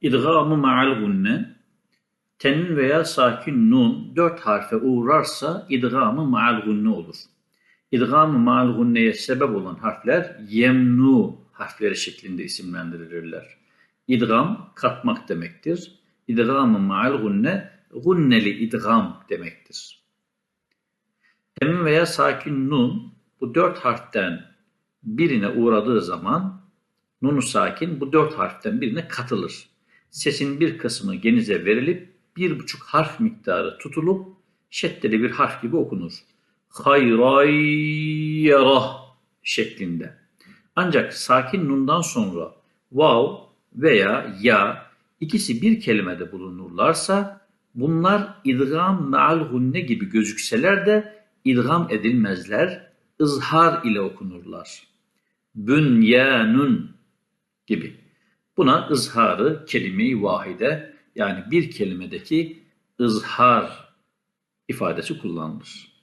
İdgamı ma'al gunne Tenvin veya sakin nun dört harfe uğrarsa idgamı ma'al gunne olur. İdgamı ma'al gunneye sebep olan harfler yemnu harfleri şeklinde isimlendirilirler. İdgam katmak demektir. İdgamı ma'al gunne gunneli idgam demektir. Tenvin veya sakin nun bu dört harften birine uğradığı zaman nunu sakin bu dört harften birine katılır. Sesin bir kısmı genize verilip bir buçuk harf miktarı tutulup şeddeli bir harf gibi okunur. Hayrayyarah şeklinde. Ancak sakin nundan sonra vav veya ya ikisi bir kelimede bulunurlarsa bunlar idgam me'al gunne gibi gözükseler de idgam edilmezler, ızhar ile okunurlar. Bünyanun gibi. Buna ızharı kelime-i vahide yani bir kelimedeki ızhar ifadesi kullanılır.